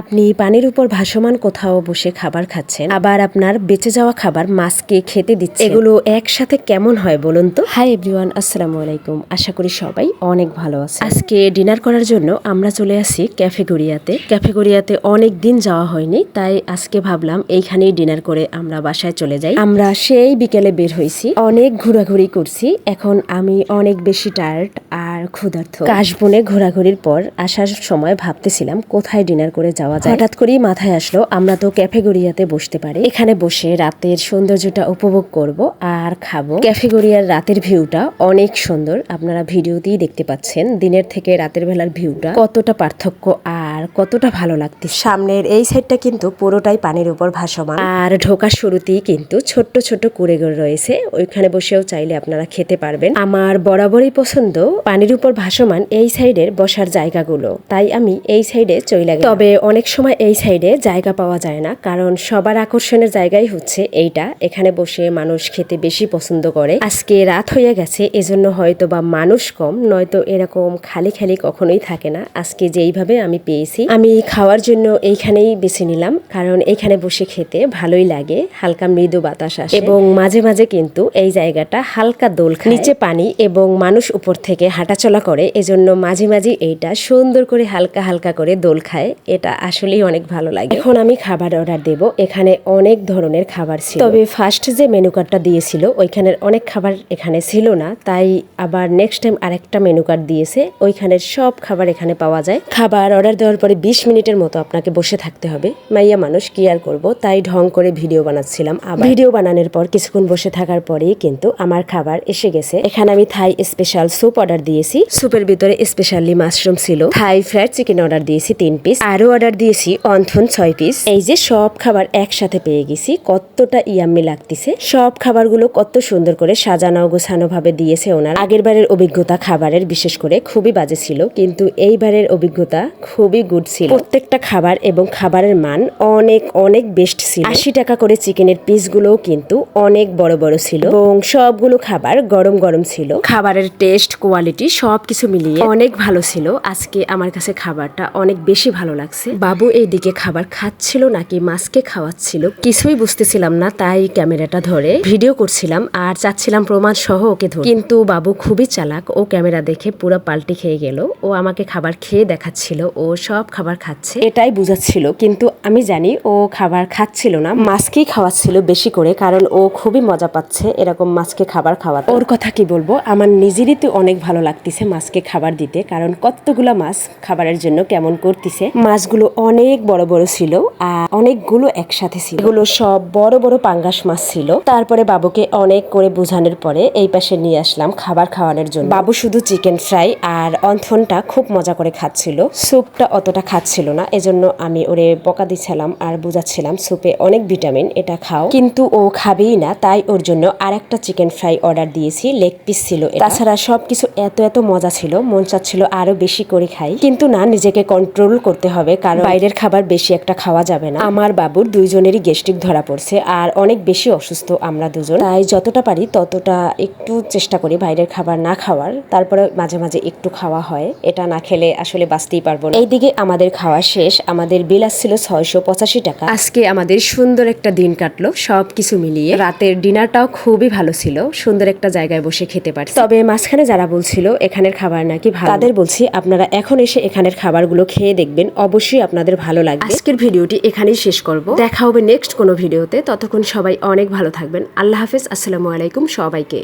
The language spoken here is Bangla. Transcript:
আপনি পানির উপর ভাসমান কোথাও বসে খাবার খাচ্ছেন আবার আপনার বেঁচে যাওয়া খাবার মাছকে খেতে দিচ্ছে এগুলো একসাথে কেমন হয় বলুন তো? হাই এভরিওয়ান আসসালামু আলাইকুম। আশা করি সবাই অনেক ভালো আছে আজকে ডিনার করার জন্য আমরা চলে আসি ক্যাফেগোরিয়াতে। ক্যাফেগোরিয়াতে অনেক দিন যাওয়া হয়নি তাই আজকে ভাবলাম এইখানেই ডিনার করে আমরা বাসায় চলে যাই। আমরা সেই বিকেলে বের হয়েছি অনেক ঘোরাঘুরি করছি। এখন আমি অনেক বেশি টায়ার্ড আর ক্ষুধার্ত। কাশবনে ঘোরাঘুরির পর আসার সময় ভাবতেছিলাম কোথায় ডিনার করে যাওয়া যায়? হঠাৎ করেই মাথায় আসলো আমরা তো ক্যাফেগোরিয়াতে বসতে পারি। এখানে বসে রাতের সৌন্দর্যটা উপভোগ করব আর খাব। ক্যাফেগোরিয়ার রাতের ভিউটা অনেক সুন্দর। আপনারা ভিডিওতেই দেখতে পাচ্ছেন দিনের থেকে রাতের বেলার ভিউটা। কতটা পার্থক্য আর কতটা ভালো লাগতে সামনের এই সাইডটা কিন্তু পুরোটাই পানির উপর ভাসমান। আর ঢোকার শুরুতেই কিন্তু ছোট্ট ছোট্ট কুড়েঘর রয়েছে। ওইখানে বসেও চাইলে আপনারা খেতে পারবেন। আমার বরাবরই পছন্দ পানির উপর ভাসমান এই সাইডের বসার জায়গাগুলো। তাই আমি এই সাইডে চলে গেলাম। তবে অনেক সময় এই সাইডে জায়গা পাওয়া যায় না, কারণ সবার আকর্ষণের জায়গাই হচ্ছে এইটা। এখানে বসে মানুষ খেতে বেশি পছন্দ করে। আজকে রাত হয়ে গেছে, এজন্য হয়তো বা মানুষ কম, নয়তো এরকম খালি খালি কখনোই থাকে না। আজকে যেইভাবে আমি পেয়েছি, আমি খাওয়ার জন্য এইখানেই বেছে নিলাম, কারণ এখানে বসে খেতে ভালোই লাগে, হালকা মৃদু বাতাস আসে। এবং মাঝে মাঝে কিন্তু এই জায়গাটা হালকা দোল নিচে পানি এবং মানুষ উপর থেকে হাঁটাচলা করে, এজন্য মাঝে মাঝে এইটা সুন্দর করে হালকা হালকা করে দোল খায়। এটা আসলেই অনেক ভালো লাগে। এখন আমি খাবার অর্ডার দেব। এখানে অনেক ধরনের খাবার ছিল। তবে ফার্স্ট যে মেনু কার্ডটা দিয়েছিল, ওইখানের অনেক খাবার এখানে ছিল না। তাই আবার নেক্সট টাইম আরেকটা মেনু কার্ড দিয়েছে, ওইখানের সব খাবার এখানে পাওয়া যায়। খাবার অর্ডার দেওয়ার পরে বিশ মিনিটের মতো আপনাকে বসে থাকতে হবে। মাইয়া মানুষ, কি আর করব? তাই ঢং করে ভিডিও বানাচ্ছিলাম আবার। ভিডিও বানানোর পর কিছুক্ষণ বসে থাকার পরেই কিন্তু আমার খাবার এসে গেছে। এখানে আমি থাই স্পেশাল স্যুপ অর্ডার দিয়েছি। স্যুপের ভিতরে স্পেশালি মাশরুম ছিল। থাই ফ্রাইড চিকেন অর্ডার দিয়েছি তিন পিস আরও অর্ডার দিয়েছি অন্থন ছয় পিস এই যে সব খাবার একসাথে পেয়ে গেছি, কতটা ইয়াম্মি লাগতেছে। সব খাবারগুলো কত সুন্দর করে সাজানো, গোছানো ভাবে দিয়েছে ওনার। আগের বারের অভিজ্ঞতা খাবারের বিশেষ করে খুবই বাজে ছিল, কিন্তু এইবারের অভিজ্ঞতা খুবই গুড ছিল। প্রত্যেকটা খাবার এবং খাবারের মান অনেক অনেক বেস্ট ছিল। আশি টাকা করে চিকেনের পিসগুলোও কিন্তু অনেক বড় বড় ছিল। এবং সবগুলো খাবার গরম গরম ছিল। খাবারের টেস্ট কোয়ালিটি সবকিছু মিলিয়ে অনেক ভালো ছিল। আজকে আমার কাছে খাবারটা অনেক বেশি ভালো লাগছে। বাবু এইদিকে খাবার খাচ্ছিল নাকি মাছকে খাওয়াচ্ছিল কিছুই বুঝতেছিলাম না, তাই ক্যামেরাটা ধরে ভিডিও করছিলাম আর চাচ্ছিলাম প্রমাণ সহ ওকে ধরে কিন্তু বাবু খুবই চালাক, ও ক্যামেরা দেখে পুরো পাল্টি খেয়ে গেল। ও আমাকে খাবার খেয়ে দেখাচ্ছিল, ও সব খাবার খাচ্ছে। এটাই বুঝাচ্ছিল, কিন্তু আমি জানি ও খাবার খাচ্ছিল না। মাছকেই খাওয়াচ্ছিল বেশি করে, কারণ ও খুবই মজা পাচ্ছে এরকম মাছকে খাবার খাওয়াতে। ওর কথা কি বলব? আমার নিজেরই তো অনেক ভালো লাগতেছে মাছকে খাবার দিতে, কারণ কতগুলা মাছ খাবারের জন্য কেমন করতেছে। মাছগুলো অনেক বড় বড় ছিল আর অনেকগুলো একসাথে ছিল। এগুলো সব বড় বড় পাঙ্গাস মাছ ছিল। তারপরে বাবুকে অনেক করে বোঝানোর পরে এই পাশে নিয়ে আসলাম খাবার খাওয়ানোর জন্য। বাবু শুধু চিকেন ফ্রাই আর অন্থনটা খুব মজা করে খাচ্ছিল। স্যুপটা অতটা খাচ্ছিল না, এজন্য আমি ওরে বকা দিচ্ছিলাম আর বুঝাচ্ছিলাম স্যুপে অনেক ভিটামিন, এটা খাও। কিন্তু ও খাবেই না, তাই ওর জন্য আর একটা চিকেন ফ্রাই অর্ডার দিয়েছি, লেগ পিস ছিল। তাছাড়া সবকিছু এত এত মজা ছিল, মন চাচ্ছিল আরও বেশি করে খাই। কিন্তু না, নিজেকে কন্ট্রোল করতে হবে, কারণ বাইরের খাবার বেশি একটা খাওয়া যাবে না। আমার বাবুর দুইজনেরই গেস্টিক ধরা পড়ছে, আর অনেক বেশি অসুস্থ আমরা দুজন। তাই যতটা পারি ততটা একটু চেষ্টা করি বাইরের খাবার না খাওয়ার। তারপরে মাঝে মাঝে একটু খাওয়া হয়, এটা না খেলে আসলে বাঁচতেই পারব না। এইদিকে আমাদের খাওয়া শেষ, আমাদের বিল আসছিল ছয়শো পঁচাশি টাকা। আজকে আমাদের সুন্দর একটা দিন কাটলো সব কিছু মিলিয়ে। রাতের ডিনারটাও খুবই ভালো ছিল সুন্দর একটা জায়গায় বসে খেতে পারছি। তবে মাঝখানে যারা বলছিল এখানের খাবার নাকি ভালো? তাদের বলছি আপনারা এখন এসে এখানের খাবারগুলো খেয়ে দেখবেন অবশ্যই আপনাদের ভালো লাগবে। আজকের ভিডিওটি এখানেই শেষ করব। দেখা হবে নেক্সট কোনো ভিডিওতে। ততক্ষণ সবাই অনেক ভালো থাকবেন। আল্লাহ হাফেজ। আসসালামু আলাইকুম সবাইকে।